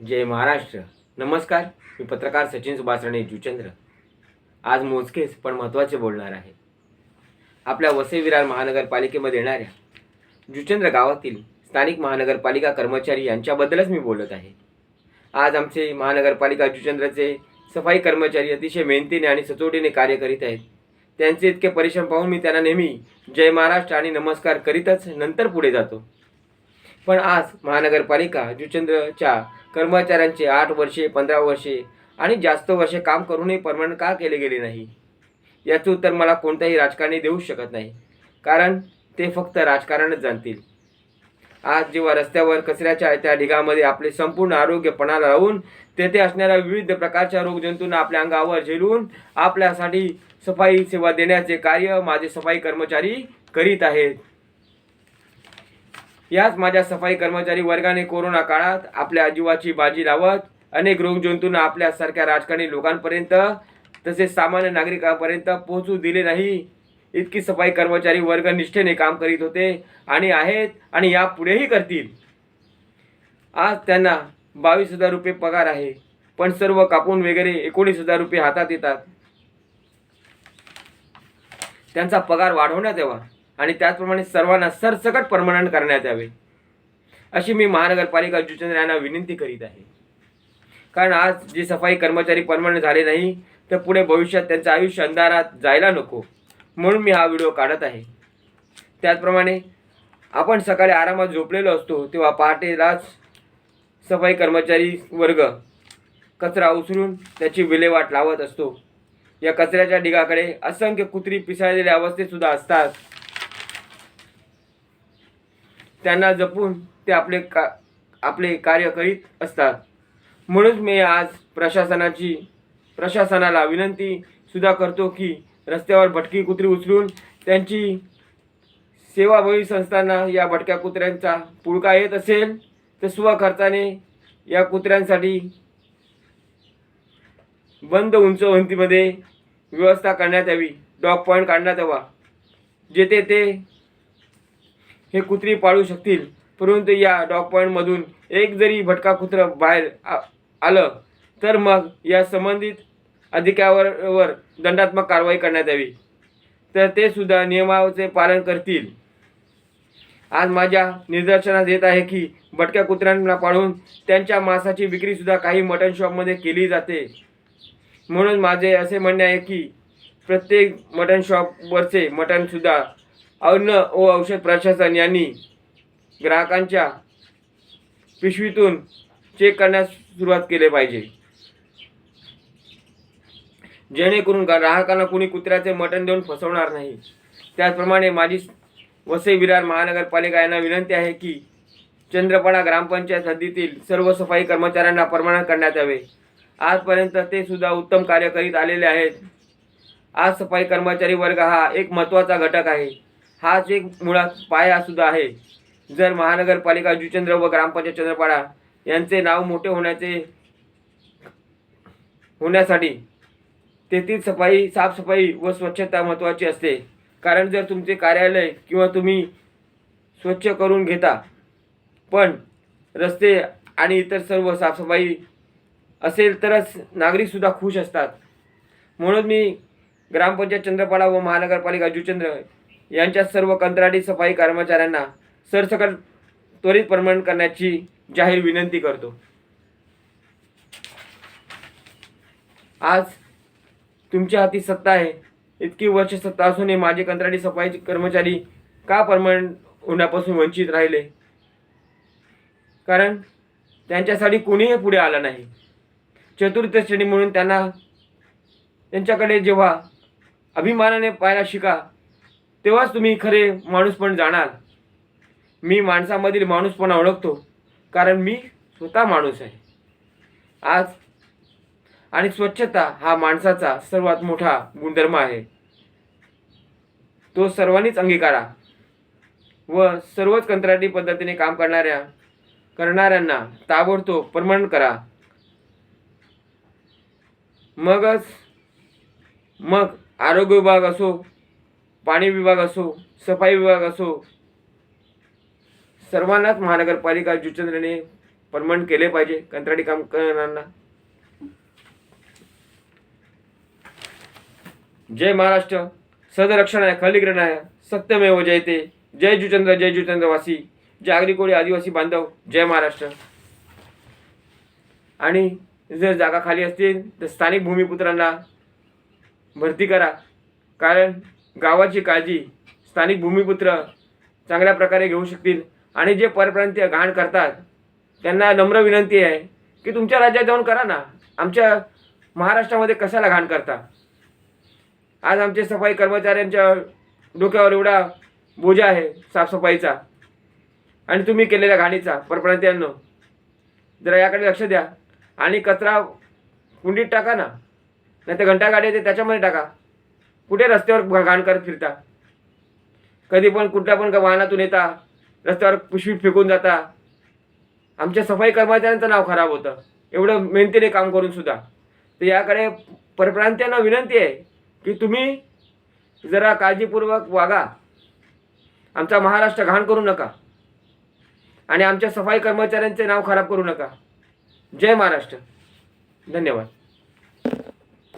जय महाराष्ट्र. नमस्कार मी पत्रकार सचिन सुभाष राणे जुचंद्र. आज मोजकेच पण महत्त्वाचे बोलणार आहे. आपल्या वसई विरार महानगरपालिकेमध्ये येणाऱ्या जुचंद्र गावातील स्थानिक महानगरपालिका कर्मचारी यांच्याबद्दलच मी बोलत आहे. आज आमचे महानगरपालिका जुचंद्रचे सफाई कर्मचारी अतिशय मेहनतीने आणि सचोटीने कार्य करीत आहेत. त्यांचे इतके परिश्रम पाहून मी त्यांना नेहमी जय महाराष्ट्र आणि नमस्कार करीतच नंतर पुढे जातो. पण आज महानगरपालिका जुचंद्रच्या कर्मचाऱ्यांचे आठ वर्षे पंधरा वर्षे आणि जास्त वर्षे काम करूनही परमनंट का केले गेले नाही? याचं उत्तर मला कोणताही राजकारणी देऊ शकत नाही. कारण ते फक्त राजकारणच जाणतील. आज जेव्हा रस्त्यावर कचऱ्याच्या त्या ढिगामध्ये आपले संपूर्ण आरोग्यपणाला राहून लावून तेथे असणाऱ्या विविध प्रकारच्या रोगजंतूंना आपल्या अंगावर झेलून आपल्यासाठी सफाई सेवा देण्याचे कार्य माझे सफाई कर्मचारी करीत आहेत. याच माझ्या सफाई कर्मचारी वर्गाने कोरोना काळात आपल्या जीवाची बाजी लावत अनेक रोगजंतूंना आपल्यासारख्या राजकारणी लोकांपर्यंत तसेच सामान्य नागरिकांपर्यंत पोहोचू दिले नाही. इतकी सफाई कर्मचारी वर्ग निष्ठेने काम करीत होते आणि आहेत आणि यापुढेही करतील. आज त्यांना बावीस हजार रुपये पगार आहे पण सर्व कापून वगैरे एकोणीस हजार रुपये हातात येतात. त्यांचा पगार वाढवण्यात यावा. आणि त्याचप्रमाणे सर्वांना सरसकट परमनंट करण्यात यावे. अशी मी महानगरपालिका जुचंद्र यांना विनंती करीत आहे. कारण आज जे सफाई कर्मचारी परमनंट झाले नाही तर पुढे भविष्यात त्यांचं आयुष्य अंधारात जायला नको. म्हणून मी हा व्हिडिओ काढत आहे. त्याचप्रमाणे आपण सकाळी आरामात झोपलेलो असतो तेव्हा पहाटेलाच सफाई कर्मचारी वर्ग कचरा उचलून त्याची विल्हेवाट लावत असतो. या कचऱ्याच्या ढिगाकडे असंख्य कुत्री पिसाळलेल्या अवस्थेत सुद्धा असतात. त्यांना जपून ते आपले का आपले कार्य करीत असतात. म्हणून मी आज प्रशासनाची प्रशासनाला विनंती सुद्धा करतो की रस्त्यावर भटकी कुत्री उचलून त्यांची सेवाभावी संस्थांना या भटक्या कुत्र्यांचा पुळका येत असेल तर स्वखर्चाने या कुत्र्यांसाठी बंद उंचवंतीमध्ये व्यवस्था करण्यात यावी. डॉग पॉईंट काढण्यात यावा. जेथे ते हे कुत्री पाळू शकतील. परंतु या डॉग पॉईंटमधून एक जरी भटका कुत्रं बाहेर आ- आलं तर मग या संबंधित अधिकाऱ्यावर दंडात्मक कारवाई करण्यात यावी. तर ते सुद्धा नियमाचे पालन करतील. आज माझ्या निदर्शनास येत आहे की भटक्या कुत्र्यांना पाळून त्यांच्या मांसाची विक्रीसुद्धा काही मटन शॉपमध्ये केली जाते. म्हणून माझे असे म्हणणे आहे की प्रत्येक मटन शॉपवरचे मटनसुद्धा अन्न व औषध प्रशासन यांनी ग्राहकांच्या पिशवीतून चेक करण्यास सुरुवात केली पाहिजे. जेणेकरून ग्राहकांना कुणी कुत्र्याचे मटण देऊन फसवणार नाही. त्याचप्रमाणे माझी वसई विरार महानगरपालिका यांना विनंती आहे की चंद्रपाडा ग्रामपंचायत हद्दीतील सर्व सफाई कर्मचाऱ्यांना परमनंट करण्यात यावे. आजपर्यंत ते सुद्धा उत्तम कार्य करीत आलेले आहेत. आज सफाई कर्मचारी वर्ग हा एक महत्त्वाचा घटक आहे. हाच एक मुळात पाया सुद्धा आहे. जर महानगरपालिका जुचंद्र व ग्रामपंचायत चंद्रपाडा यांचे नाव मोठे होण्याचे होण्यासाठी तेथील सफाई साफसफाई व स्वच्छता महत्त्वाची असते. कारण जर तुमचे कार्यालय किंवा तुम्ही स्वच्छ करून घेता पण रस्ते आणि इतर सर्व साफसफाई असेल तरच नागरिकसुद्धा खुश असतात. म्हणून मी ग्रामपंचायत चंद्रपाडा व महानगरपालिका जुचंद्र यांच्या सर्व कंत्राटी सफाई कर्मचाऱ्यांना सरसकट त्वरित प्रमाण करण्याची जाहीर विनंती करतो. आज तुमच्या हाती सत्ता आहे. इतकी वर्ष सत्ता असूनही माझे कंत्राटी सफाई कर्मचारी का परमनंट होण्यापासून वंचित राहिले? कारण त्यांच्यासाठी कोणीही पुढे आलं नाही. चतुर्थ श्रेणी म्हणून त्यांना त्यांच्याकडे जेव्हा अभिमानाने पाहायला शिका तेव्हाच तुम्ही खरे माणूस पण जाणार. मी माणसामधील माणूसपणा ओळखतो कारण मी स्वतः माणूस आहे. आज आणि स्वच्छता हा माणसाचा सर्वात मोठा गुणधर्म आहे. तो सर्वांनीच अंगीकारा व सर्वच कंत्राटी पद्धतीने काम करणाऱ्या करणाऱ्यांना ताबडतोब परमनंट करा. मगच मग आरोग्य विभाग असो पाणी विभाग असो सफाई विभाग असो सर्वांनाच महानगरपालिका जुचंद्रने परमनंट केले पाहिजे. कंत्राटी काम करणाऱ्यांना. जय महाराष्ट्र. सदरक्षणाय आहे सत्यमेव जयते जय जुचंद्र जय जुचंद्रवासी. जय कोळी आदिवासी बांधव. जय महाराष्ट्र. आणि जर जागा खाली असतील तर स्थानिक भूमिपुत्रांना भरती करा. कारण गावाची काळजी स्थानिक भूमिपुत्र चांगल्या प्रकारे घेऊ शकतील आणि जे परप्रांतीय घाण करतात त्यांना नम्र विनंती आहे की तुमच्या राज्यात जाऊन करा ना. आमच्या महाराष्ट्रामध्ये कशाला घाण करता? आज आमचे सफाई कर्मचाऱ्यांच्या डोक्यावर एवढा बोजा आहे साफसफाईचा आणि तुम्ही केलेल्या घाणीचा परप्रांतीयांनो. जरा याकडे लक्ष द्या. आणि कचरा कुंडीत टाका ना. नाही तर घंटा गाडी येते त्याच्यामध्ये टाका. कुठे रस्त्यावर घाण करत फिरता? कधी पण कुठल्या पण वाहनातून येता रस्त्यावर पिशवी फेकून जाता. आमच्या सफाई कर्मचाऱ्यांचं नाव खराब होतं. एवढं मेहनतीने काम करून सुद्धा. तर याकडे परप्रांत्यांना विनंती आहे की तुम्ही जरा काळजीपूर्वक वागा. आमचा महाराष्ट्र घाण करू नका. आणि आमच्या सफाई कर्मचाऱ्यांचे नाव खराब करू नका. जय महाराष्ट्र. धन्यवाद.